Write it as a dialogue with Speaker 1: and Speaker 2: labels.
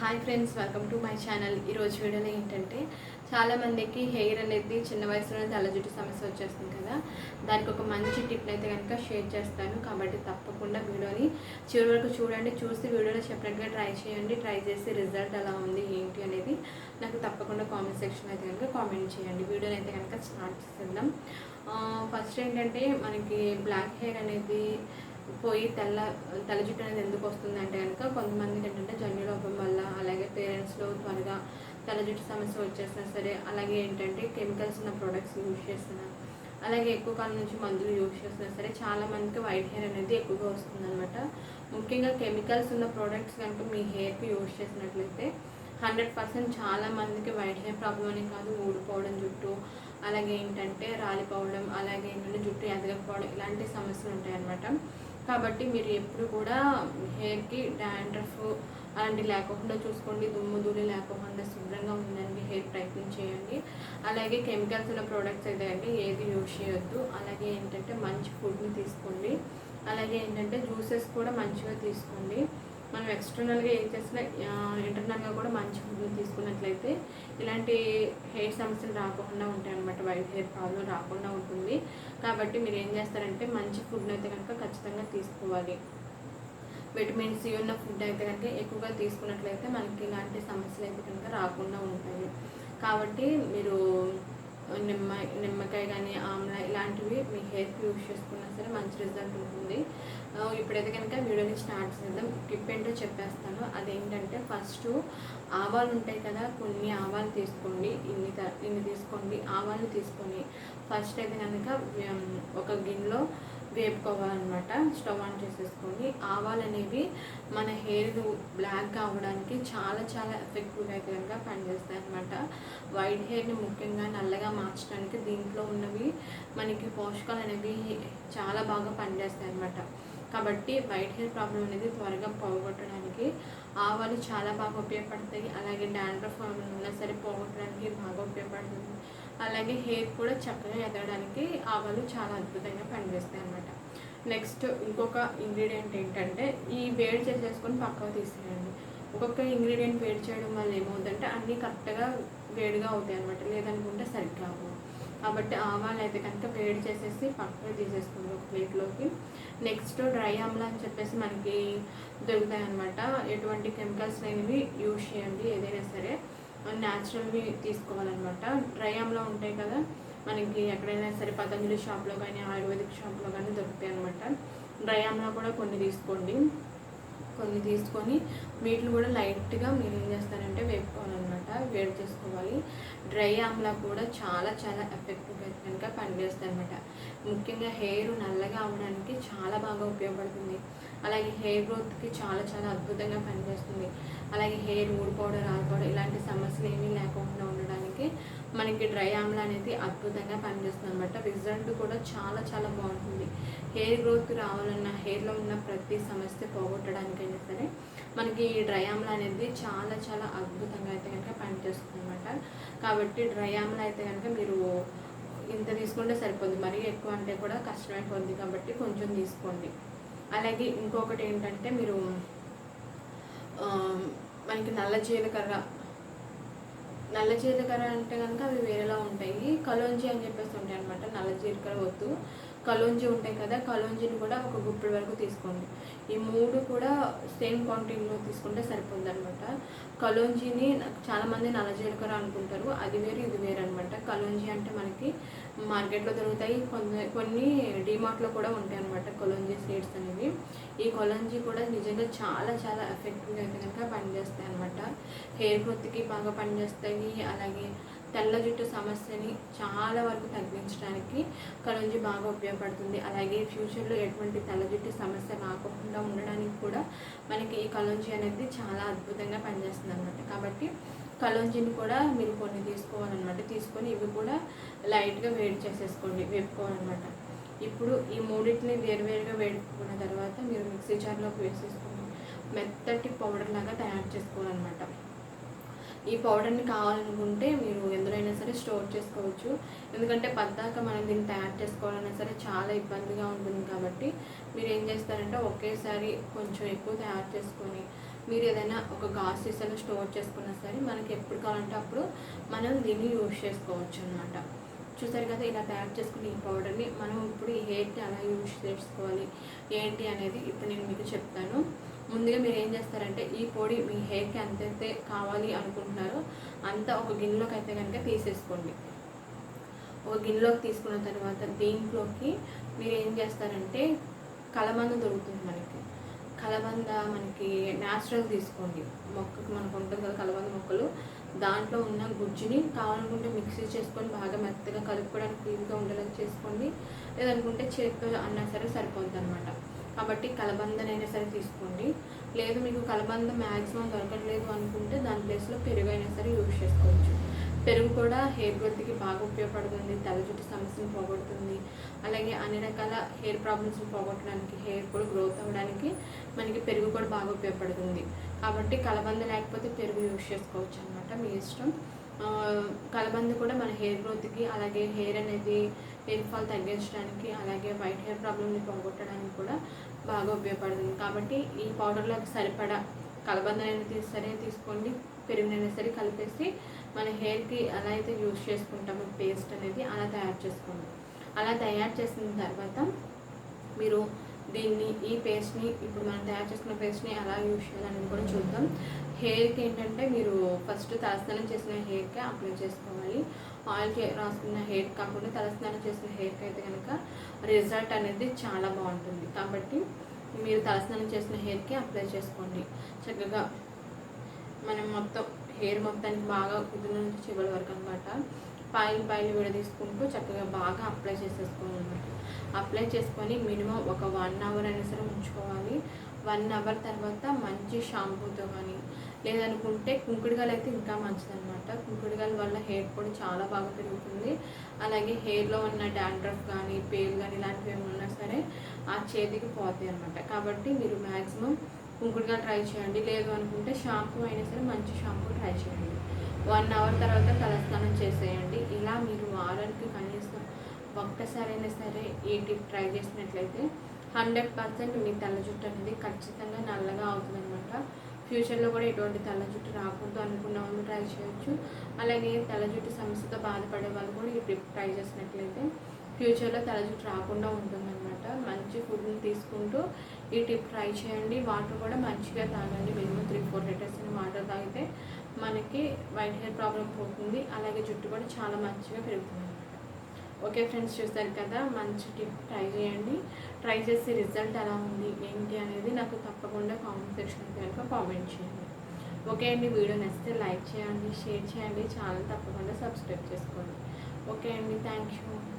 Speaker 1: Hi friends welcome to my channel ఈరోజు వీడియోలో ఏంటంటే చాలామందికి హెయిర్ అనేది చిన్న వయసులోనే తల జుట్టు సమస్య వచ్చేస్తుంది కదా. దానికి ఒక మంచి టిప్ అయితే కనుక షేర్ చేస్తాను. కాబట్టి తప్పకుండా వీడియోని చివరి వరకు చూడండి. చూసి వీడియోలో చెప్పినట్టుగా ట్రై చేయండి. ట్రై చేసి రిజల్ట్ ఎలా ఉంది ఏంటి అనేది నాకు తప్పకుండా కామెంట్ సెక్షన్ అయితే కనుక కామెంట్ చేయండి. వీడియోని అయితే కనుక స్టార్ట్ చేద్దాం ఫస్ట్ ఏంటంటే మనకి బ్లాక్ హెయిర్ అనేది పోయి తెల్ల తెల్ల జుట్టు అనేది ఎందుకు వస్తుంది అంటే కనుక కొంతమందికి ఏంటంటే జన్యు లోపం వల్ల అలాగే పేరెంట్స్లో త్వరగా తెల్ల జుట్టు సమస్య వచ్చేసినా సరే అలాగే ఏంటంటే కెమికల్స్ ఉన్న ప్రోడక్ట్స్ యూజ్ చేస్తున్నా అలాగే ఎక్కువ కాలం నుంచి మందులు యూజ్ చేస్తున్నా సరే చాలా మందికి వైట్ హెయిర్ అనేది ఎక్కువగా వస్తుంది అనమాట ముఖ్యంగా కెమికల్స్ ఉన్న ప్రోడక్ట్స్ కనుక మీ హెయిర్కి యూజ్ చేసినట్లయితే హండ్రెడ్ పర్సెంట్ చాలా మందికి వైట్ హెయిర్ ప్రాబ్లం అని కాదు ఊడిపోవడం జుట్టు అలాగే ఏంటంటే రాలిపోవడం అలాగే ఏంటంటే జుట్టు ఎదగకపోవడం ఇలాంటి సమస్యలు ఉంటాయన్నమాట. కాబట్టి మీరు ఎప్పుడు కూడా హెయిర్కి డాండ్రఫ్ అలాంటివి లేకుండా చూసుకోండి. దుమ్ము ధూళి లేకుండా శుభ్రంగా ఉండండి. హెయిర్ ప్రయత్నం చేయండి. అలాగే కెమికల్స్ ఉన్న ప్రోడక్ట్స్ అయితే అంటే ఏది యూజ్ చేయొద్దు. అలాగే ఏంటంటే మంచి ఫుడ్ని తీసుకోండి. అలాగే ఏంటంటే జ్యూసెస్ కూడా మంచిగా తీసుకోండి. మనం ఎక్స్టర్నల్గా ఏం చేసినా ఇంటర్నల్గా కూడా మంచి ఫుడ్ని తీసుకున్నట్లయితే ఇలాంటి హెయిర్ సమస్యలు రాకుండా ఉంటాయి అనమాట వైట్ హెయిర్ ప్రాబ్లం రాకుండా ఉంటుంది. కాబట్టి మీరు ఏం చేస్తారంటే మంచి ఫుడ్ని అయితే కనుక ఖచ్చితంగా తీసుకోవాలి. విటమిన్ సి ఉన్న ఫుడ్ అయితే కనుక ఎక్కువగా తీసుకున్నట్లయితే మనకి ఇలాంటి సమస్యలు అయితే కనుక రాకుండా ఉంటాయి. కాబట్టి మీరు నిమ్మ నిమ్మకాయ కానీ ఆమ్ల ఇలాంటివి మీ హెయిర్కి యూజ్ చేసుకున్నా సరే మంచి రిజల్ట్ ఉంటుంది. ఇప్పుడైతే కనుక వీడియోని స్టార్ట్ చేద్దాం. టిప్ ఏంటో చెప్పేస్తాను. అదేంటంటే ఫస్ట్ ఆవాలు ఉంటాయి కదా కొన్ని ఆవాలు తీసుకోండి ఇన్ని ఇన్ని తీసుకోండి ఆవాలు తీసుకొని ఫస్ట్ అయితే కనుక ఒక గిన్నెలో వేపుకోవాలన్నమాట. స్టవ్ ఆన్ చేసేసుకొని ఆవాలు అనేవి మన హెయిర్ బ్లాక్ కావడానికి చాలా చాలా ఎఫెక్టివ్గా అయితే కనుక పనిచేస్తాయి అనమాట వైట్ హెయిర్ని ముఖ్యంగా నల్లగా మార్చడానికి దీంట్లో ఉన్నవి మనకి పోషకాలు అనేవి చాలా బాగా పనిచేస్తాయి అనమాట కాబట్టి వైట్ హెయిర్ ప్రాబ్లం అనేది త్వరగా పోగొట్టడానికి ఆవాలు చాలా బాగా ఉపయోగపడతాయి. అలాగే డాండ్రఫ్ ఉన్నా సరే పోగొట్టడానికి బాగా ఉపయోగపడుతుంది. అలాగే హెయిర్ కూడా చక్కగా ఎదగడానికి ఆవాలు చాలా అద్భుతంగా పనిచేస్తాయి అన్నమాట. నెక్స్ట్ ఇంకొక ఇంగ్రీడియంట్ ఏంటంటే ఈ వేడి చేసేసుకొని పక్కకు తీసేయండి. ఒక్కొక్క ఇంగ్రీడియంట్ వేడి చేయడం వల్ల ఏమవుతుందంటే అన్నీ కరెక్ట్గా వేడిగా అవుతాయి అనమాట లేదనుకుంటే సరిగ్గా అవ్వవు. కాబట్టి ఆవాలు అయితే కనుక వేడి చేసేసి పక్కకు తీసేసుకోండి ఒక ప్లేట్లోకి. నెక్స్ట్ డ్రై ఆమ్లా అని చెప్పేసి మనకి దొరుకుతాయి అనమాట ఎటువంటి కెమికల్స్ అనేవి యూజ్ చేయండి ఏదైనా సరే. న్యాచురల్వి తీసుకోవాలన్నమాట. డ్రై ఆమ్లా ఉంటాయి కదా మనకి ఎక్కడైనా సరే పతంజలి షాప్లో కానీ ఆయుర్వేదిక్ షాప్లో కానీ దొరుకుతాయి అనమాట డ్రై ఆమ్లా కూడా కొన్ని తీసుకోండి. కొన్ని తీసుకొని మీట్లు కూడా లైట్గా మీరు ఏం చేస్తారంటే వేపుకోవాలన్నమాట వేడి చేసుకోవాలి. డ్రై ఆమ్లా కూడా చాలా చాలా ఎఫెక్టివ్గా కనుక పనిచేస్తుంది అనమాట ముఖ్యంగా హెయిర్ నల్లగా అవడానికి చాలా బాగా ఉపయోగపడుతుంది. అలాగే హెయిర్ గ్రోత్కి చాలా చాలా అద్భుతంగా పనిచేస్తుంది. అలాగే హెయిర్ ఊడిపోవడం రాలిపోవడం ఇలాంటి సమస్యలు ఏమీ లేకుండా ఉండడానికి మనకి డ్రై ఆమ్లా అనేది అద్భుతంగా పనిచేస్తుంది అనమాట రిజల్ట్ కూడా చాలా చాలా బాగుంటుంది. హెయిర్ గ్రోత్ రావాలన్న హెయిర్లో ఉన్న ప్రతి సమస్య పోగొట్టడానికైనా సరే మనకి ఈ డ్రై ఆమ్లా అనేది చాలా చాలా అద్భుతంగా అయితే కనుక పనిచేస్తుంది అనమాట కాబట్టి డ్రై ఆమ్లా అయితే కనుక మీరు ఇంత తీసుకుంటే సరిపోద్ది మరీ ఎక్కువ అంటే కూడా కష్టమైపోద్ది. కాబట్టి కొంచెం తీసుకోండి. అలాగే ఇంకొకటి ఏంటంటే మీరు మనకి నల్ల జీలకర్ర నల్ల జీలకర్ర అంటే కనుక అవి వేరేలా ఉంటాయి. కలోంజి అని చెప్పేసి ఉంటాయి అనమాట నల్ల జీలకర్ర వద్దు. కలోంజి ఉంటాయి కదా కలోంజిని కూడా ఒక గుప్పిడి వరకు తీసుకోండి. ఈ మూడు కూడా సేమ్ క్వాంటిటీలో తీసుకుంటే సరిపోద్ది అనమాట కలోంజిని చాలామంది నల్ల జీలకర్ర అనుకుంటారు. అది వేరు ఇది వేరు అనమాట కలోంజి అంటే మనకి మార్కెట్లో దొరుకుతాయి. కొన్ని కొన్ని డిమార్ట్లో కూడా ఉంటాయి అనమాట కొలంజీ సీడ్స్ అనేవి. ఈ కొలంజీ కూడా నిజంగా చాలా చాలా ఎఫెక్టివ్గా అయితే కనుక పనిచేస్తాయి అనమాట హెయిర్ గ్రోత్కి బాగా పనిచేస్తాయి. అలాగే తెల్ల జుట్టు సమస్యని చాలా వరకు తగ్గించడానికి కలంజీ బాగా ఉపయోగపడుతుంది. అలాగే ఫ్యూచర్లో ఎటువంటి తెల్ల జుట్టు సమస్య రాకుండా ఉండడానికి కూడా మనకి ఈ కలంజీ అనేది చాలా అద్భుతంగా పనిచేస్తుంది అనమాట కాబట్టి కలంజీని కూడా మీరు కొన్ని తీసుకోవాలన్నమాట. తీసుకొని ఇవి కూడా లైట్గా వేడి చేసేసుకోండి వేపుకోవాలన్నమాట ఇప్పుడు ఈ మూడింటిని వేరువేరుగా వేడుకున్న తర్వాత మీరు మిక్సీ జార్లోకి వేసేసుకొని మెత్తటి పౌడర్ లాగా తయారు చేసుకోవాలన్నమాట. ఈ పౌడర్ని కావాలనుకుంటే మీరు ఎందులోనైనా సరే స్టోర్ చేసుకోవచ్చు. ఎందుకంటే పద్దాక మనం దీన్ని తయారు చేసుకోవాలన్నా సరే చాలా ఇబ్బందిగా ఉంటుంది కాబట్టి మీరు ఏం చేస్తారంటే ఒకేసారి కొంచెం ఎక్కువ తయారు చేసుకొని మీరు ఏదైనా ఒక గాస్ సీసాలో స్టోర్ చేసుకున్నా సరే మనకి ఎప్పుడు కావాలంటే అప్పుడు మనం దీన్ని యూజ్ చేసుకోవచ్చు అనమాట చూసారు కదా ఇలా తయారు చేసుకుని ఈ పౌడర్ని మనం ఇప్పుడు ఈ హెయిర్ని అలా యూజ్ చేసుకోవాలి ఏంటి అనేది ఇప్పుడు నేను మీకు చెప్తాను. ముందుగా మీరు ఏం చేస్తారంటే ఈ పొడి మీ హెయిర్కి ఎంతైతే కావాలి అనుకుంటున్నారో అంత ఒక గిన్నెలోకి అయితే కనుక తీసేసుకోండి. ఒక గిన్నెలోకి తీసుకున్న తర్వాత దీంట్లోకి మీరు ఏం చేస్తారంటే కలబంద దొరుకుతుంది మనకి. కలబంద మనకి న్యాచురల్ తీసుకోండి. మొక్కకు మనకు ఉంటుంది కదా కలబంద మొక్కలు. దాంట్లో ఉన్న గుజ్జుని కావాలనుకుంటే మిక్సీ చేసుకొని బాగా మెత్తగా కలుపుకోవడానికి వీలుగా ఉండేలా చేసుకోండి. లేదనుకుంటే చేతితో అన్నా సరే సరిపోద్ది అనమాట కాబట్టి కలబందనైనా సరే తీసుకోండి. లేదు మీకు కలబంద మ్యాక్సిమం దొరకట్లేదు అనుకుంటే దాని ప్లేస్లో పెరుగైనా సరే యూజ్ చేసుకోవచ్చు. పెరుగు కూడా హెయిర్ గ్రోత్కి బాగా ఉపయోగపడుతుంది. తల జుట్టు సమస్యను పోగొడుతుంది. అలాగే అన్ని రకాల హెయిర్ ప్రాబ్లమ్స్ని పోగొట్టడానికి హెయిర్ కూడా గ్రోత్ అవ్వడానికి మనకి పెరుగు కూడా బాగా ఉపయోగపడుతుంది. కాబట్టి కలబంద లేకపోతే పెరుగు యూజ్ చేసుకోవచ్చు అనమాట మీ ఇష్టం. కలబంద కూడా మన హెయిర్ గ్రోత్కి అలాగే హెయిర్ అనేది హెయిర్ ఫాల్ తగ్గించడానికి అలాగే వైట్ హెయిర్ ప్రాబ్లమ్ని పోగొట్టడానికి కూడా బాగా ఉపయోగపడుతుంది. కాబట్టి ఈ పౌడర్లోకి సరిపడా కలబందనైనా సరే తీసుకోండి. పెరుగునైనా సరే కలిపేసి మన హెయిర్కి ఎలా అయితే యూజ్ చేసుకుంటామో పేస్ట్ అనేది అలా తయారు చేసుకోండి అలా తయారు చేసిన తర్వాత మీరు దీన్ని ఈ పేస్ట్ని ఇప్పుడు మనం తయారు చేసుకున్న పేస్ట్ని ఎలా యూజ్ చేయాలని కూడా చూద్దాం. హెయిర్కి ఏంటంటే మీరు ఫస్ట్ తలస్నానం చేసిన హెయిర్కి అప్లై చేసుకోవాలి. ఆయిల్ రాసుకున్న హెయిర్ కాకుండా తలస్నానం చేసిన హెయిర్కి అయితే కనుక రిజల్ట్ అనేది చాలా బాగుంటుంది. కాబట్టి మీరు తలస్నానం చేసిన హెయిర్కి అప్లై చేసుకోండి. చక్కగా మనం మొత్తం హెయిర్ మొత్తానికి బాగా కుదిరిన నుంచి చివరి వరకు అనమాట పాయిల్ పాయిల్ విడ తీసుకుంటూ చక్కగా బాగా అప్లై చేసేసుకోవాలన్నమాట. అప్లై చేసుకొని మినిమం ఒక వన్ అవర్ అయినా సరే ఉంచుకోవాలి. వన్ అవర్ తర్వాత మంచి షాంపూతో కానీ లేదనుకుంటే కుంకుడుగాలు అయితే ఇంకా మంచిదన్నమాట. కుంకుడుగాల వల్ల హెయిర్ కూడా చాలా బాగా పెరుగుతుంది. అలాగే హెయిర్లో ఉన్న డాండ్రఫ్ కానీ పేలు కానీ ఇలాంటివి ఏమి ఉన్నా సరే ఆ చేతికి పోతాయి అనమాట కాబట్టి మీరు మ్యాక్సిమం కుంకుడుగా ట్రై చేయండి. లేదు అనుకుంటే షాంపూ అయినా సరే మంచి షాంపూ ట్రై చేయండి. వన్ అవర్ తర్వాత తలస్నానం చేసేయండి. ఇలా మీరు వారానికి కనీసం ఒక్కసారైనా సరే ఈ టిప్ ట్రై చేసినట్లయితే హండ్రెడ్ పర్సెంట్ మీ తల జుట్టు అనేది ఖచ్చితంగా నల్లగా అవుతుంది అనమాట ఫ్యూచర్లో కూడా ఎటువంటి తల జుట్టు రాకూడదు అనుకున్న వాళ్ళు ట్రై చేయొచ్చు. అలాగే తల జుట్టు సమస్యతో బాధపడే వాళ్ళు కూడా ఈ టిప్ ట్రై చేసినట్లయితే ఫ్యూచర్లో తల జుట్టు రాకుండా ఉంటుందన్నమాట. తీసుకుంటూ ఈ టిప్ ట్రై చేయండి. వాటర్ కూడా మంచిగా తాగండి. Minimum three four litres water తాగితే మనకి వైట్ హెయిర్ ప్రాబ్లం పోతుంది. అలాగే జుట్టు కూడా చాలా మంచిగా పెరుగుతుంది ఓకే ఫ్రెండ్స్ చూసారు కదా? మంచి టిప్ ట్రై చేయండి. ట్రై చేసి రిజల్ట్ ఎలా ఉంది? ఏంటి అనేది నాకు తప్పకుండా కామెంట్ సెక్షన్ కనుక కామెంట్ చేయండి. ఓకే అండి వీడియో నచ్చితే లైక్ చేయండి షేర్ చేయండి. ఛానల్ తప్పకుండా సబ్స్క్రైబ్ చేసుకోండి. ఓకే అండి థ్యాంక్ యూ